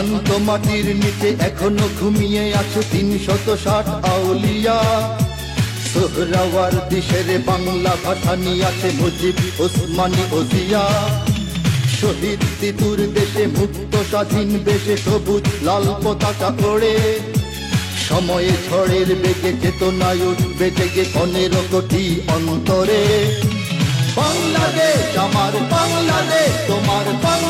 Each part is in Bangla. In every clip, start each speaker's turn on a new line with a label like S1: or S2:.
S1: শান্ত মাটির নিচে এখনও ঘুমিয়ে আছে তিন শত ষাট আউলিয়া। সোহরাওয়ার দিশের বাংলা ভাষা নিয়ে আছে মুজিব, ওসমানী ওসিয়া শহীদ তিতুর দেশে, মুক্ত স্বাধীন দেশে সবুজ লাল পতাকা ওড়ে। সময়ে ঝড়ের বেগে চেতনায় উঠবে জেগে পনেরো কোটি অন্তরে। বাংলাদেশ, আমার বাংলাদেশ, তোমার বাংলাদেশ।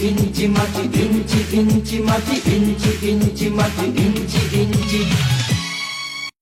S2: ইঞ্চি ইঞ্চি মাটি ইঞ্চি ইঞ্চি মাটি ইঞ্চি ইঞ্চি মাটি ইঞ্চি ইঞ্চি